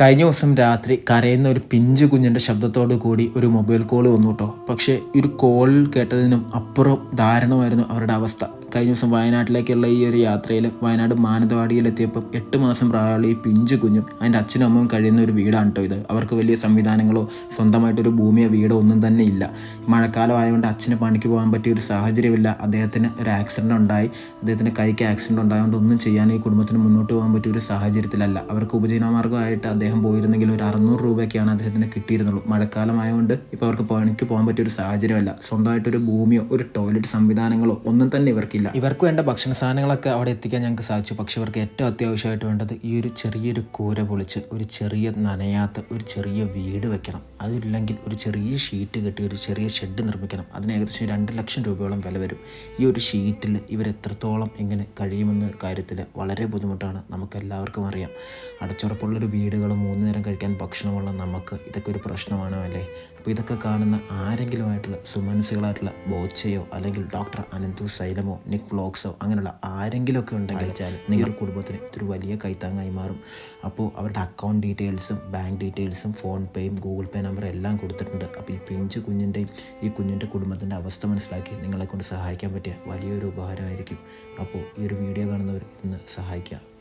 കഴിഞ്ഞ ദിവസം രാത്രി കരയുന്ന ഒരു പിഞ്ചു കുഞ്ഞിന്റെ ശബ്ദത്തോടു കൂടി ഒരു മൊബൈൽ കോൾ വന്നു കേട്ടോ. പക്ഷേ ഒരു കോൾ കേട്ടതിനും അപ്പുറം ദാരുണമായിരുന്നു അവരുടെ അവസ്ഥ. കഴിഞ്ഞ ദിവസം വയനാട്ടിലേക്കുള്ള ഈ ഒരു യാത്രയിൽ വയനാട് മാനന്തവാടിയിലെത്തിയപ്പോൾ എട്ട് മാസം പ്രായമുള്ള ഈ പിഞ്ചു കുഞ്ഞും അതിന്റെ അച്ഛനും അമ്മയും കഴിയുന്ന ഒരു വീടാണ് കേട്ടോ ഇത്. അവർക്ക് വലിയ സംവിധാനങ്ങളോ സ്വന്തമായിട്ടൊരു ഭൂമിയോ വീടോ ഒന്നും തന്നെ ഇല്ല. മഴക്കാലം ആയതുകൊണ്ട് അച്ഛന് പണിക്ക് പോകാൻ പറ്റിയ ഒരു സാഹചര്യമില്ല. അദ്ദേഹത്തിന് ഒരു ആക്സിഡന്റ് ഉണ്ടായി. അദ്ദേഹത്തിന് കൈക്ക് ആക്സിഡന്റ് ഉണ്ടായതുകൊണ്ട് ഒന്നും ചെയ്യാൻ ഈ കുടുംബത്തിന് മുന്നോട്ട് പോകാൻ പറ്റിയ ഒരു സാഹചര്യത്തിലല്ല. അവർക്ക് ഉപജീവനമാർഗമായിട്ട് അദ്ദേഹം പോയിരുന്നെങ്കിൽ ഒരു അറുന്നൂറ് രൂപയൊക്കെയാണ് അദ്ദേഹത്തിന് കിട്ടിയിരുന്നുള്ളൂ. മഴക്കാലമായതുകൊണ്ട് ഇപ്പോൾ അവർക്ക് പണിക്ക് പോകാൻ പറ്റിയ ഒരു സാഹചര്യമല്ല. സ്വന്തമായിട്ടൊരു ഭൂമിയോ ഒരു ടോയ്ലറ്റ് സംവിധാനങ്ങളോ ഒന്നും തന്നെ ഇവർക്കില്ല. ഇവർക്ക് വേണ്ട ഭക്ഷണ സാധനങ്ങളൊക്കെ അവിടെ എത്തിക്കാൻ ഞങ്ങൾക്ക് സാധിച്ചു. പക്ഷേ ഇവർക്ക് ഏറ്റവും അത്യാവശ്യമായിട്ട് വേണ്ടത് ഈ ഒരു ചെറിയൊരു കൂര പൊളിച്ച് ഒരു ചെറിയ നനയാത്ത ഒരു ചെറിയ വീട് വെക്കണം. അതില്ലെങ്കിൽ ഒരു ചെറിയ ഷീറ്റ് കെട്ടി ഒരു ചെറിയ ഷെഡ് നിർമ്മിക്കണം. അതിന് ഏകദേശം രണ്ട് ലക്ഷം രൂപയോളം വില വരും. ഈ ഒരു ഷീറ്റിൽ ഇവർ എത്രത്തോളം എങ്ങനെ കഴിയുമെന്ന കാര്യത്തിൽ വളരെ ബുദ്ധിമുട്ടാണ് നമുക്ക് എല്ലാവർക്കും അറിയാം. അടച്ചുറപ്പുള്ളൊരു വീടുകൾ മൂന്ന് നേരം കഴിക്കാൻ ഭക്ഷണമുള്ള നമുക്ക് ഇതൊക്കെ ഒരു പ്രശ്നമാണോ അല്ലേ? അപ്പോൾ ഇതൊക്കെ കാണുന്ന ആരെങ്കിലും ആയിട്ടുള്ള സുമനസുകളായിട്ടുള്ള ബോച്ചയോ അല്ലെങ്കിൽ ഡോക്ടർ അനന്തു സൈലമോ നിക് വ്ലോഗ്സോ അങ്ങനെയുള്ള ആരെങ്കിലുമൊക്കെ ഉണ്ടെങ്കിൽ നിങ്ങളുടെ കുടുംബത്തിന് ഇതൊരു വലിയ കൈത്താങ്ങായി മാറും. അപ്പോൾ അവരുടെ അക്കൗണ്ട് ഡീറ്റെയിൽസും ബാങ്ക് ഡീറ്റെയിൽസും ഫോൺ പേയും ഗൂഗിൾ പേ നമ്പറും എല്ലാം കൊടുത്തിട്ടുണ്ട്. അപ്പോൾ ഈ പിഞ്ച് കുഞ്ഞിന്റെയും ഈ കുഞ്ഞിന്റെ കുടുംബത്തിന്റെ അവസ്ഥ മനസ്സിലാക്കി നിങ്ങളെ കൊണ്ട് സഹായിക്കാൻ പറ്റിയ വലിയൊരു ഉപകാരമായിരിക്കും. അപ്പോൾ ഈ ഒരു വീഡിയോ കാണുന്നവർ ഇന്ന് സഹായിക്കുക.